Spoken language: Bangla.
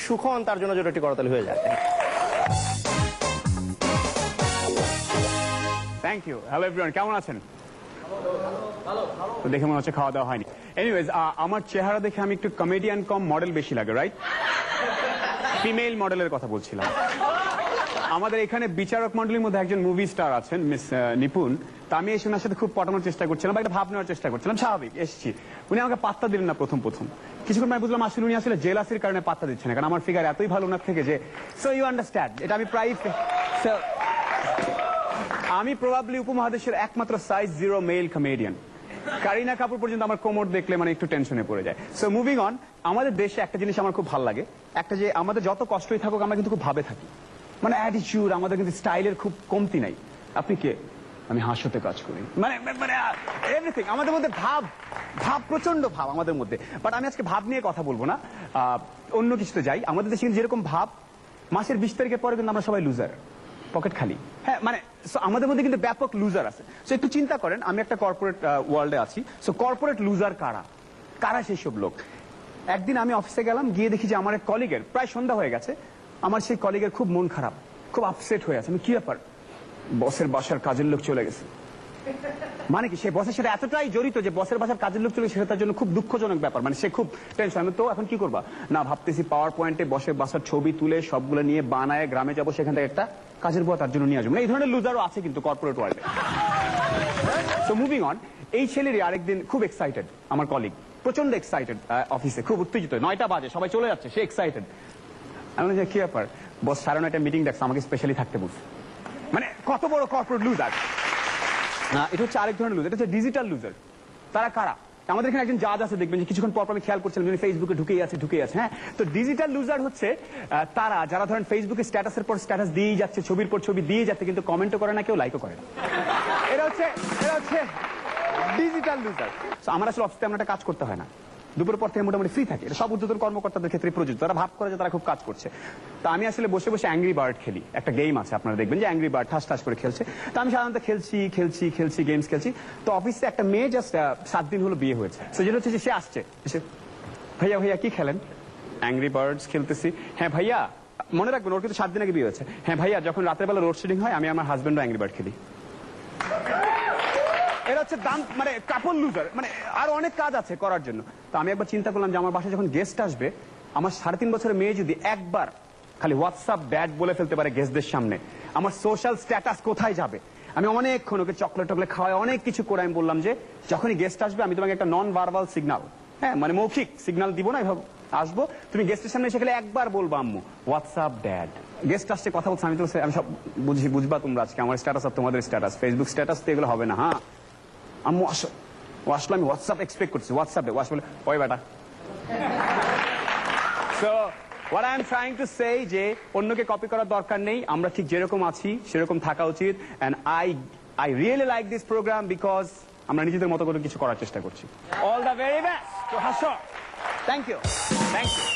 সুখন, তার জন্য জোরে একটি করতালি হয়ে যায়। থ্যাংক ইউ হ্যালো এভরিওয়ান কেমন আছেন? তো দেখে মনে হচ্ছে খাওয়া দাওয়া হয়নি। এনিওয়েজ আমার চেহারা দেখে আমি একটু কমেডিয়ান কম মডেল বেশি লাগে রাইট ফিমেল মডেলের কথা বলছিলাম। আমাদের এখানে বিচারক মন্ডলীর মধ্যে একজন মুভি স্টার আছেন মিস নিপুণ। তা আমি এসে ওনার সাথে খুব পটানোর চেষ্টা করছিলাম বা একটা ভাব নেওয়ার চেষ্টা করছিলাম। স্বাভাবিক, এসেছি। উনি আমাকে পাত্তা দিলেন না প্রথম প্রথম। কিছুক্ষণ পরে বুঝলাম আসলে উনি আসলে জেলাসির কারণে পাত্তা দিচ্ছেন কারণ আমার ফিগার এতই ভালো ওনার থেকে যে সো ইউ আন্ডারস্ট্যান্ড এটা আমি প্রায় আমি প্রবাবলি উপমহাদেশের একমাত্র size zero male comedian Kareena Kapoor পর্যন্ত আমার কোমর দেখলে মানে একটু টেনশনে পড়ে যায়। সো মুভিং অন আমাদের দেশে একটা জিনিস আমার খুব ভালো লাগে, একটা যে আমাদের যত কষ্টই থাকুক, আমরা কিন্তু খুব ভাবে থাকি। মানে অ্যাটিচিউড আমাদের কিন্তু স্টাইলের খুব কমতি নাই। আপনি কে? আমি হাসতে কাজ করি। মানে মানে এভরিথিং আমাদের মধ্যে ভাব ভাব প্রচণ্ড ভাব আমাদের মধ্যে। বাট আমি আজকে ভাব নিয়ে কথা বলব না। অন্য কিছুতে যাই। আমাদের দেশে কিন্তু যেরকম ভাব, মাসের বিশ তারিখের পরে কিন্তু আমরা সবাই লুজার পকেট খালি। হ্যাঁ মানে আমাদের মধ্যে কিন্তু ব্যাপক লুজার আছে। সো একটু চিন্তা করেন, আমি একটা কর্পোরেট ওয়ার্ল্ডে আছি। সো কর্পোরেট লুজার কারা? কারা সেই সব লোক? একদিন আমি অফিসে গেলাম, গিয়ে দেখি যে আমার এক কলিগের প্রায় সন্ধ্যা হয়ে গেছে। আমার সেই কলিগের খুব মন খারাপ, খুব আপসেট হয়ে আছে। আমি কি ব্যাপার? বসের বাসার কাজের লোক চলে গেছে। মানে কি, সে বসের সাথে এতটাই জড়িত যে বসের বাসার কাজের লোক চলে সেটা তার জন্য খুব দুঃখজনক ব্যাপার। মানে সে খুব টেনশন আমি তো এখন কি করবা? না, ভাবতেছি পাওয়ার পয়েন্টে বসের বাসার ছবি তুলে সবগুলো নিয়ে বানায় গ্রামে যাব, সেখান থেকে একটা কাজের বুয়া তার জন্য নিয়ে আসব। মানে এই ধরনের লুজারও আছে কিন্তু কর্পোরেট ওয়ার্ল্ডে সো মুভিং অন এই ছেলেরই আরেকদিন খুব এক্সাইটেড আমার কলিগ প্রচণ্ড এক্সাইটেড অফিসে খুব উত্তেজিত। নয়টা বাজে, সবাই চলে যাচ্ছে, সে এক্সাইটেড আমি কি ব্যাপার বস সাড়ে নয়টা মিটিং ডাকছে আমাকে স্পেশালি থাকতে বলছে মানে কত বড় কর্পোরেট লুজার না এটা হচ্ছে আরেক ধরনের লুজার এটা হচ্ছে ডিজিটাল লুজার তারা কারা আমাদের এখানে একজন জাজ আছে দেখবেন যে কিছুক্ষণ পর আমি খেয়াল করছিলাম যিনি ফেসবুকে ঢুকেই আছে ঢুকেই আছে হ্যাঁ? তো ডিজিটাল লুজার হচ্ছে তারা যারা ধরেন ফেসবুকে স্ট্যাটাসের পর স্ট্যাটাস দিয়েই যাচ্ছে, ছবির পর ছবি দিয়ে যাচ্ছে, কিন্তু কমেন্টও করে না, কেউ লাইকও করে না। এটা হচ্ছে এটা হচ্ছে ডিজিটাল লুজার আমার আসলে অফিসে তেমন একটা কাজ করতে হয় না। দুপুর পর থেকে মোটামুটি ফ্রি থাকে। সব উদ্যোতন কর্মকর্তাদের ক্ষেত্রে প্রযোজ্য। তারা ভাব করে যে তারা খুব কাজ করছে। তো আমি আসলে বসে বসে অ্যাংরি বার্ড খেলি। একটা গেম আছে, আপনারা দেখবেন যে অ্যাংরি বার্ড ঠাস ঠাস করে খেলছে। তো আমি সাধারণত খেলছি খেলছি খেলছি গেমস খেলছি। তো অফিসে একটা মেয়ে জাস্ট সাত দিন হলো বিয়ে হয়েছে। তো যেটা হচ্ছে যে সে আসছে। এসে, ভাইয়া ভাইয়া, কি খেলেন? অ্যাংরি বার্ডস খেলতেছি। হ্যাঁ ভাইয়া, মনে রাখবেন, ওর কিন্তু সাত দিন আগে বিয়ে হয়েছে। হ্যাঁ ভাইয়া, যখন রাতের বেলা লোডশেডিং হয়, আমি আমার হাজবেন্ডও অ্যাংরি বার্ড খেলি। এরা হচ্ছে মানে কাপড় লুজার মানে আর অনেক কাজ আছে করার জন্য। তো আমি একবার চিন্তা করলাম যে আমার বাসায় যখন গেস্ট আসবে, আমার সাড়ে তিন বছরের মেয়ে যদি একবার খালি হোয়াটসঅ্যাপ ব্যাড বলে ফেলতে পারে গেস্টদের সামনে, আমার সোশ্যাল স্ট্যাটাস কোথায় যাবে? আমি অনেকক্ষণ ওকে চকলেট টকলেট খাওয়াই অনেক কিছু করে আমি বললাম যে, যখনই গেস্ট আসবে, আমি তোমাকে একটা নন ভার্বাল সিগনাল হ্যাঁ মানে মৌখিক সিগনাল দিব না, এভাবে আসব। তুমি গেস্টের সামনে এসে গেলে একবার বলব, আম্মু হোয়াটসঅ্যাপ ড্যাড গেস্ট আসছে, কথা বলছে, আমি তো আমি সব বুঝি, বুঝবা তোমরা আজকে আমার স্ট্যাটাস আর তোমাদের স্ট্যাটাস ফেসবুক স্ট্যাটাস তো এগুলো হবে না হ্যাঁ? আম্মু আসো ও আসলে আমি হোয়াটসঅ্যাপ এক্সপেক্ট করছি হোয়াটসঅ্যাপে ও আসলে ওই বেটা so what I am trying to say যে অন্যকে কপি করার দরকার নেই আমরা ঠিক যেরকম আছি সেরকম থাকা উচিত and I I really like this program because আমরা নিজেদের মতো করে কিছু করার চেষ্টা করছি। অল দ্য ভেরি বেস্ট হাসো। Thank you thank you